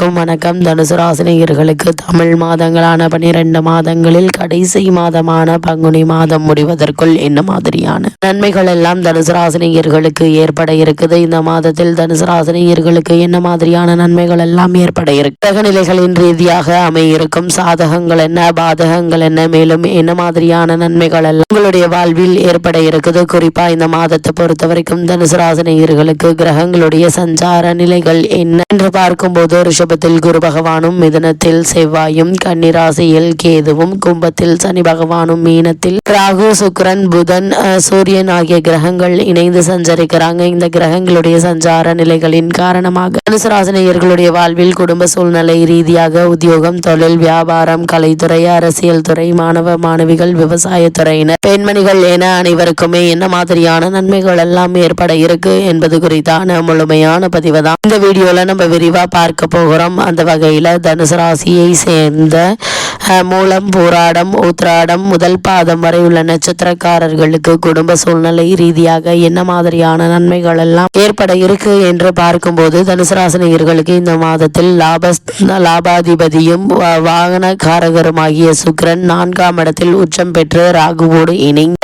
அனைவருக்கும் வணக்கம். தனுசு ராசினியர்களுக்கு தமிழ் மாதங்களான பனிரெண்டு மாதங்களில் கடைசி மாதமான பங்குனி மாதம் முடிவதற்குள் என்ன மாதிரியான நன்மைகள் எல்லாம் தனுசு ராசினியர்களுக்கு ஏற்பட இருக்குது? இந்த மாதத்தில் தனுசு ராசினியர்களுக்கு என்ன மாதிரியான நன்மைகள் எல்லாம் ஏற்பட இருக்கு? கிரக ரீதியாக அமையிருக்கும் சாதகங்கள் என்ன பாதகங்கள் என்ன? மேலும் என்ன மாதிரியான நன்மைகள் எல்லாம் உங்களுடைய வாழ்வில் ஏற்பட இருக்குது? குறிப்பா இந்த மாதத்தை பொறுத்த வரைக்கும் தனுசு ராசினியர்களுக்கு கிரகங்களுடைய சஞ்சார நிலைகள் என்ன? என்று பார்க்கும்போது ரிஷபத்தில் குரு பகவானும் மிதனத்தில் செவ்வாயும் கன்னிராசியில் கேதுவும் கும்பத்தில் சனி பகவானும் மீனத்தில் ராகு சுக்ரன் புதன் சூரியன் ஆகிய கிரகங்கள் இணைந்து சஞ்சரிக்கிறாங்க. இந்த கிரகங்களுடைய சஞ்சார நிலைகளின் காரணமாக தனுசராசனையர்களுடைய வாழ்வில் குடும்ப சூழ்நிலை ரீதியாக உத்தியோகம் தொழில் வியாபாரம் கலைத்துறை அரசியல் துறை மாணவ மாணவிகள் விவசாய துறையினர் பெண்மணிகள் என அனைவருக்குமே என்ன மாதிரியான நன்மைகள் எல்லாம் ஏற்பட இருக்கு என்பது குறித்தான முழுமையான பதிவு தான். இந்த வீடியோல நம்ம விரிவா பார்க்க போகிறோம். அந்த வகையில் தனுசு ராசியை சேர்ந்த மூலம் பூராடம் உத்ராடம் முதல் பாதம் வரை உள்ள நட்சத்திரக்காரர்களுக்கு குடும்ப சூழ்நிலை ரீதியாக என்ன மாதிரியான நன்மைகள் எல்லாம் ஏற்பட இருக்கு என்று பார்க்கும்போது தனுசு ராசினியர்களுக்கு இந்த மாதத்தில் லாப லாபாதிபதியும் வா- வாகனக்காரகருமாகிய சுக்கிரன் நான்காம் இடத்தில் உச்சம் பெற்று ராகுவோடு இணைந்து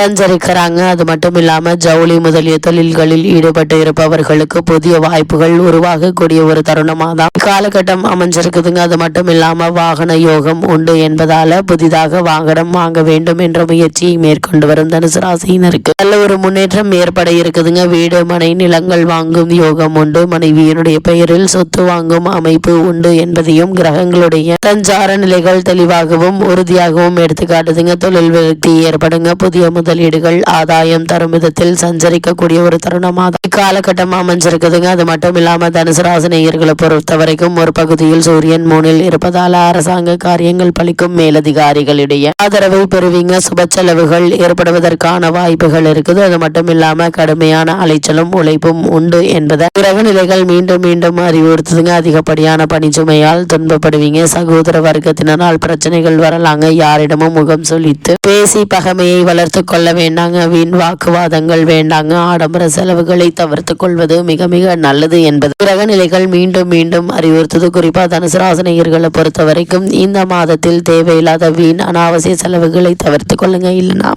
அது மட்டும் இல்லாம ஜவுளி முதலிய தொழில்களில் ஈடுபட்டு இருப்பவர்களுக்கு புதிய வாய்ப்புகள் உருவாகக்கூடிய ஒரு தருணமாக தான் காலகட்டம் அமைஞ்சிருக்குதுங்க. அது மட்டும் இல்லாம வாகன யோகம் உண்டு என்பதால புதிதாக வாகனம் வாங்க வேண்டும் என்ற முயற்சியை மேற்கொண்டு வரும் தனுசு ராசியினருக்கு. நல்ல ஒரு முன்னேற்றம் ஏற்பட இருக்குதுங்க. வீடு மனை நிலங்கள் வாங்கும் யோகம் உண்டு. மனைவியினுடைய பெயரில் சொத்து வாங்கும் அமைப்பு உண்டு என்பதையும் கிரகங்களுடைய சஞ்சார நிலைகள் தெளிவாகவும் உறுதியாகவும் எடுத்துக்காட்டுதுங்க தொழில் விருத்தி ஏற்படுங்க. புதிய முதலீடுகள் ஆதாயம் தரும் விதத்தில் சஞ்சரிக்கக்கூடிய ஒரு தருணமாக இக்காலகட்டம் அமைஞ்சிருக்குதுங்க. அது மட்டும் இல்லாம தனுசு ராசினியர்களை பொறுத்த வரைக்கும் ஒரு பகுதியில் சூரியன் மூணில் இருப்பதால் அரசாங்க காரியங்கள் இருக்கும் மேலதிகாரிகளுடைய ஆதரவை பெறுவீங்க. சுப செலவுகள் ஏற்படுவதற்கான வாய்ப்புகள் இருக்குது. அது மட்டும் இல்லாம கடுமையான அலைச்சலும் உழைப்பும் உண்டு என்பதை கிரக நிலைகள் மீண்டும் மீண்டும் அறிவுறுத்துதுங்க. அதிகப்படியான பணிச்சுமையால் துன்பப்படுவீங்க. சகோதர வர்க்கத்தினரால் பிரச்சனைகள் வரலாங்க. யாரிடமும் முகம் சொல்லித்து பேசி பகைமையை வளர்த்து கொள்ள வேண்டாங்க. வீண் வாக்குவாதங்கள் வேண்டாங்க. ஆடம்பர செலவுகளை தவிர்த்து கொள்வது மிக மிக நல்லது என்பது கிரக நிலைகள் மீண்டும் மீண்டும் அறிவுறுத்தது. குறிப்பா தனுசு ராசனையர்களை பொறுத்த வரைக்கும் இந்த மாதத்தில் தேவையில்லாத வீண் அனாவசிய செலவுகளை தவிர்த்து கொள்ளுங்கள் இல்லைன்னா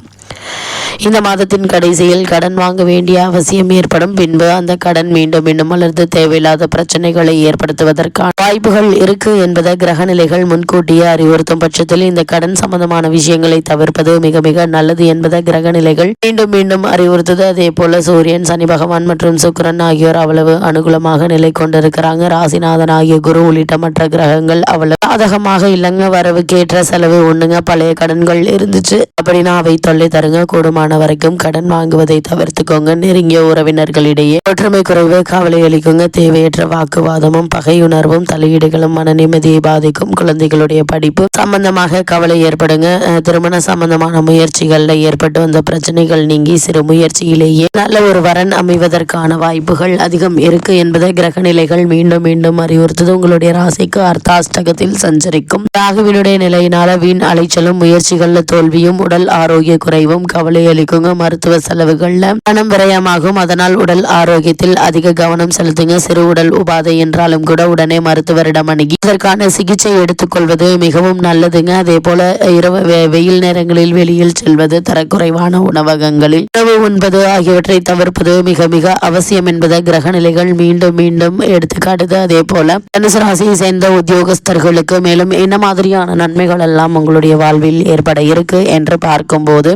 இந்த மாதத்தின் கடைசியில் கடன் வாங்க வேண்டிய அவசியம் ஏற்படும் பின்பு அந்த கடன் மீண்டும் மீண்டும் அல்லது தேவையில்லாத பிரச்சனைகளை ஏற்படுத்துவதற்கான வாய்ப்புகள் இருக்கு என்பதை கிரக நிலைகள் முன்கூட்டியே அறிவுறுத்தும் பட்சத்தில் இந்த கடன் சம்பந்தமான விஷயங்களை தவிர்ப்பது மிக மிக நல்லது என்பதை கிரக நிலைகள் மீண்டும் மீண்டும் அறிவுறுத்தது. அதே போல சூரியன் சனி பகவான் மற்றும் சுக்கிரன் ஆகியோர் அவ்வளவு அனுகூலமாக நிலை கொண்டிருக்கிறாங்க. ராசிநாதன் ஆகிய குரு உள்ளிட்ட மற்ற கிரகங்கள் அவ்வளவு சாதகமாக இல்லைங்க. வரவுக்கேற்ற செலவு ஒண்ணுங்க. பழைய கடன்கள் இருந்துச்சு. அப்படின்னா அவை தொல்லை தருங்க. கூடுமான வரைக்கும் கடன் வாங்குவதை தவிர்த்துக்கோங்க. நெருங்கிய உறவினர்களிடையே ஒற்றுமை குறைவு கவலை அளிக்குங்க. தேவையற்ற வாக்குவாதமும் பகையுணர்வும் தலையீடுகளும் மன நிம்மதியை பாதிக்கும். குழந்தைகளுடைய படிப்பு சம்பந்தமாக கவலை ஏற்படுங்க. திருமண சம்பந்தமான முயற்சிகள்ல ஏற்பட்டு வந்த பிரச்சனைகள் நீங்கி சிறு முயற்சியிலேயே நல்ல ஒரு வரன் அமைவதற்கான வாய்ப்புகள் அதிகம் இருக்கு என்பதை கிரக நிலைகள் மீண்டும் மீண்டும் அறிவுறுத்தது. உங்களுடைய ராசிக்கு அர்த்தாஷ்டகத்தில் சஞ்சரிக்கும். ராகுவினுடைய நிலையினால வீண் அலைச்சலும் முயற்சிகள்ல தோல்வியும் உடல் ஆரோக்கிய குறைவும் கவலை அளிக்குங்க மருத்துவ செலவுகள்ல பணம் விரயமாகும். அதனால் உடல் ஆரோக்கியத்தில் அதிக கவனம் செலுத்துங்க. சிறு உடல் உபாதை என்றாலும் கூட உடனே மருத்துவரிடம் அணுகி அதற்கான சிகிச்சை எடுத்துக்கொள்வது மிகவும் நல்லதுங்க. அதே போல இரவு வெயில் நேரங்களில் வெளியில் செல்வது தரக்குறைவான உணவகங்களில் உணவு உண்பது ஆகியவற்றை தவிர்ப்பது மிக மிக அவசியம் என்பதை கிரக நிலைகள் மீண்டும் மீண்டும் எடுத்துக்காட்டுது. அதே போல தனுசு ராசியை சேர்ந்த உத்தியோகஸ்தர்களுக்கு மேலும் என்ன மாதிரியான நன்மைகள் எல்லாம் உங்களுடைய வாழ்வில் ஏற்பட இருக்கு என்று பார்க்கும்போது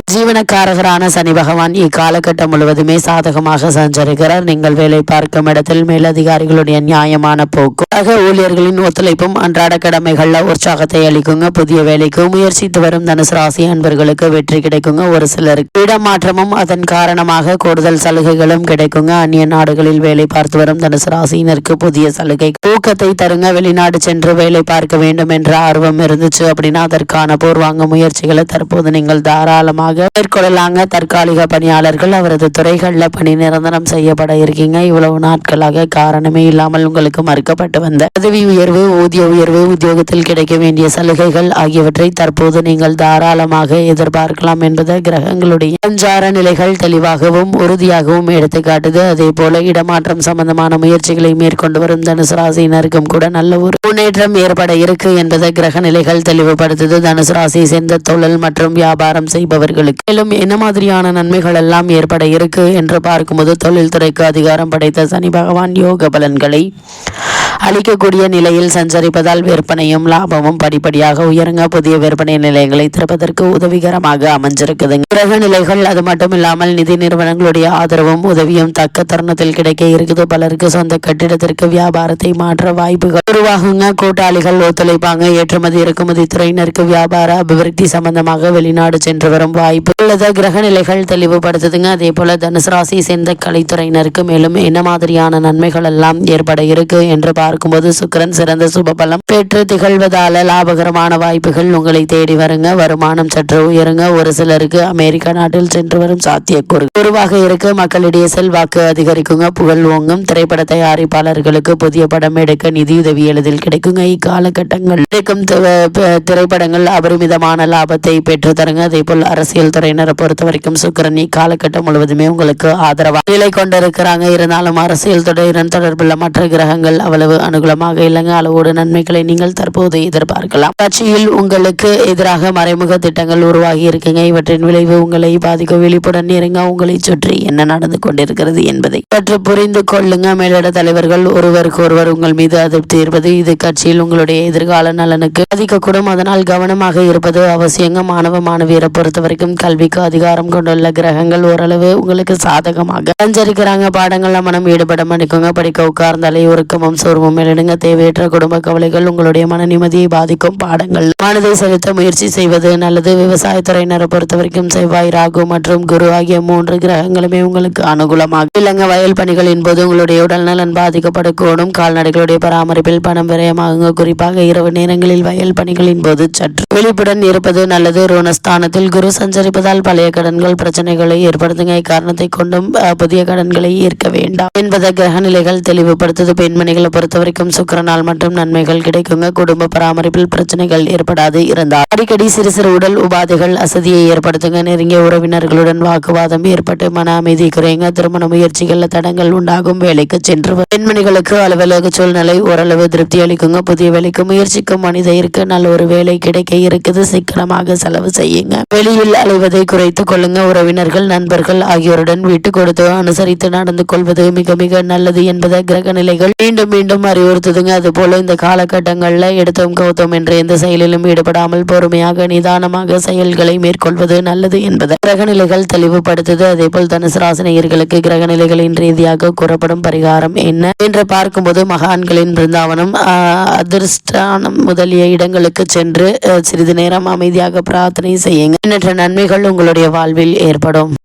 ஜீவனக்காரகரான சனி பகவான் இக்காலகட்டம் முழுவதுமே சாதகமாக சஞ்சரிக்கிறார் நீங்கள் வேலை பார்க்கும் இடத்தில் மேலதிகாரிகளுடைய நியாயமான போக்கு சக ஊழியர்களின் ஒத்துழைப்பும் அன்றாட கடமைகள்ல உற்சாகத்தை அளிக்குங்க புதிய வேலைக்கு முயற்சித்து வரும் தனுசு ராசி அன்பர்களுக்கு வெற்றி கிடைக்குங்க ஒரு சிலருக்கு இடமாற்றமும் அதன் காரணமாக கூடுதல் சலுகைகளும் கிடைக்குங்க அந்நிய நாடுகளில் வேலை பார்த்து வரும் தனுசு ராசியினருக்கு புதிய சலுகை ஊக்கத்தை தருங்க வெளிநாடு சென்று வேலை பார்க்க வேண்டும் என்ற ஆர்வம் இருந்துச்சு அப்படின்னா அதற்கான பூர்வாங்க முயற்சிகளை தற்போது நீங்கள் தாராளமாக மேற்கொள்ளலாங்க மேற்கொள்ளலாங்க தற்காலிக பணியாளர்கள் அவரது துறைகளில் பணி நிரந்தரம் செய்யப்பட இருக்கீங்க. இவ்வளவு நாட்களாக காரணமே இல்லாமல் உங்களுக்கு மறுக்கப்பட்டு வந்த பதவி உயர்வு ஊதிய உயர்வு உத்தியோகத்தில் கிடைக்க வேண்டிய சலுகைகள் ஆகியவற்றை தற்போது நீங்கள் தாராளமாக எதிர்பார்க்கலாம் என்பது கிரகங்களுடைய சஞ்சார நிலைகள் தெளிவாகவும் உறுதியாகவும் எடுத்துக்காட்டுது. அதே போல இடமாற்றம் சம்பந்தமான முயற்சிகளை மேற்கொண்டு வரும் தனுசு ராசியினருக்கும் கூட நல்ல ஒரு முன்னேற்றம் ஏற்பட இருக்கு என்பதை கிரக நிலைகள் தெளிவுபடுத்துது. தனுசு ராசியை சேர்ந்த தொழில் மற்றும் வியாபாரம் செய்பவர்களுக்கு மேலும் என்ன மாதிரியான நன்மைகள் எல்லாம் ஏற்பட இருக்கு என்று பார்க்கும்போது தொழில்துறைக்கு அதிகாரம் படைத்த சனி பகவான் யோக பலன்களை அளிக்கக்கூடிய நிலையில் சஞ்சரிப்பதால் விற்பனையும் லாபமும் படிப்படியாக உயருங்க. புதிய விற்பனை நிலையங்களை திறப்பதற்கு உதவிகரமாக அமைஞ்சிருக்குதுங்க. கிரக நிலைகள் அது மட்டும் இல்லாமல் நிதி நிறுவனங்களுடைய ஆதரவும் உதவியும் தக்க தருணத்தில் கிடைக்க இருக்குது. பலருக்கு சொந்த கட்டிடத்திற்கு வியாபாரத்தை மாற்ற வாய்ப்புகள் உருவாகுங்க. கூட்டாளிகள் ஒத்துழைப்பாங்க. ஏற்றுமதி இறக்குமதி துறையினருக்கு வியாபார அபிவிருத்தி சம்பந்தமாக வெளிநாடு சென்று வரும் வாய்ப்பு உள்ளது. கிரக நிலைகள் தெளிவுபடுத்துதுங்க. அதே போல் தனுசு ராசி சேர்ந்த கலைத்துறையினருக்கு மேலும் என்ன மாதிரியான நன்மைகள் எல்லாம் ஏற்பட இருக்கு என்று பார்க்கும்போது சுக்கிரன் சிறந்த சுபபலம் பெற்று திகழ்வதால லாபகரமான வாய்ப்புகள் உங்களை தேடி வருங்க. வருமானம் சற்று உயருங்க. ஒரு சிலருக்கு அமெரிக்க நாட்டில் சென்று வரும் சாத்தியக்கூறு குருவாக இருக்கு. மக்களிடையே செல்வாக்கு அதிகரிக்குங்க. புகழ் ஓங்கும். திரைப்பட தயாரிப்பாளர்களுக்கு புதிய படம் எடுக்க நிதியுதவி எளிதில் கிடைக்குங்க. இக்காலகட்டங்கள் கிடைக்கும் திரைப்படங்கள் அபரிமிதமான லாபத்தை பெற்று தருங்க அதே போல் அரசியல் துறையினரை பொறுத்த வரைக்கும் சுக்கரன் காலகட்டம் முழுவதுமே உங்களுக்கு ஆதரவா நிலை கொண்டிருக்கிறாங்க. இருந்தாலும் அரசியல் துறையினர் தொடர்புள்ள மற்ற கிரகங்கள் அவ்வளவு அனுகூலமாக இல்லைங்க. அளவோடு நன்மைகளை நீங்கள் தற்போது எதிர்பார்க்கலாம். கட்சியில் உங்களுக்கு எதிராக மறைமுக திட்டங்கள் உருவாகி இருக்குங்க. இவற்றின் விளைவு உங்களை பாதிக்கும். விழிப்புடன் இருங்க. உங்களை சுற்றி என்ன நடந்து கொண்டிருக்கிறது என்பதை சற்று புரிந்து கொள்ளுங்க. மேலிட தலைவர்கள் ஒருவருக்கு ஒருவர் உங்கள் மீது அதிருப்தி இருப்பது இது. கட்சியில் உங்களுடைய எதிர்கால நலனுக்கு பாதிக்கக்கூடும். அதனால் கவனமாக இருப்பது அவசியங்க. மாணவ மாணவியரை பொறுத்த வரைக்கும் கல்விக்கு அதிகாரம் கொண்டுள்ள கிரகங்கள் ஓரளவு உங்களுக்கு சாதகமாக சஞ்சரிக்கிறாங்க பாடங்கள்ல மனம் ஈடுபட மன்னிக்கோங்க. படிக்க உட்கார்ந்தாலே உருக்கமும் சோர்வும் மேலிடுங்க. தேவையற்ற குடும்ப கவலைகள் உங்களுடைய மன நிம்மதியை பாதிக்கும். பாடங்கள். மனதை செலுத்த முயற்சி செய்வது நல்லது. விவசாயத்துறையினரை பொறுத்த வரைக்கும் செவ்வாய் ராகு மற்றும் குரு ஆகிய மூன்று கிரகங்களுமே உங்களுக்கு அனுகூலமாக. இல்லைங்க வயல் பணிகளின் போது உங்களுடைய உடல்நலன் பாதிக்கப்படக்கூடும். கால்நடைகளுடைய பராமரிப்பில் பணம் விரயமாகுங்க. குறிப்பாக இரவு நேரங்களில் வயல் பணிகளின் போது சற்று விழிப்புடன் இருப்பது நல்லது. ருணஸ்தானத்தில் குரு சஞ்சரிப்பதால் பழைய கடன்கள் பிரச்சனைகளை ஏற்படுத்துங்க இக்காரணத்தை கொண்டும் புதிய கடன்களை ஈர்க்க வேண்டாம் என்பதை கிரக நிலைகள் தெளிவுபடுத்துது பெண்மணிகளை பொறுத்த வரைக்கும் சுக்கிரனால் மற்றும் நன்மைகள் கிடைக்குங்க. குடும்ப பராமரிப்பில் பிரச்சனைகள் ஏற்படாது இருந்தால். அடிக்கடி சிறு சிறு உடல் உபாதைகள் அசதியை ஏற்படுத்துங்க. நெருங்கிய உறவினர்களுடன் வாக்குவாதம் ஏற்பட்டு மன அமைதி குறையுங்க. திருமண முயற்சிகள் தடங்கள் உண்டாகும் வேலைக்கு சென்று பெண்மணிகளுக்கு அலுவலக சூழ்நிலை ஓரளவு திருப்தி அளிக்குங்க. புதிய வேலைக்கு முயற்சிக்கும் மனிதருக்கு நல்ல ஒரு வேலை கிடைக்க இருக்குது. சிக்கனமாக செலவு செய்யுங்க. வெளியில் அலைவதை குறைத்து கொள்ளுங்க. உறவினர்கள் நண்பர்கள் ஆகியோருடன் விட்டு கொடுத்து அனுசரித்து நடந்து கொள்வது மிக மிக நல்லது என்பதை கிரக நிலைகள் மீண்டும் மீண்டும் அறிவுறுத்துதுங்க. அதுபோல இந்த காலகட்டங்களில் எடுத்தோம் கௌத்தம் என்ற எந்த செயலிலும் ஈடுபடாமல் பொறுமையாக நிதானமாக செயல்களை மேற்கொள்வது நல்லது என்பதை கிரக நிலைகள் தெளிவுபடுத்துது. அதே போல் தனுசு ராசினியர்களுக்கு கிரக நிலைகளின் ரீதியாக கூறப்படும் பரிகாரம் என்ன என்று பார்க்கும்போது மகான்களின் பிருந்தாவனம் அதிர்ஷ்டானம் முதலிய இடங்களுக்கு சென்று சிறிது நேரம் அமைதியாக பிரார்த்தனை செய்யுங்க. எண்ணற்ற நன்மைகள் உங்களுடைய வாழ்வில் ஏற்படும்.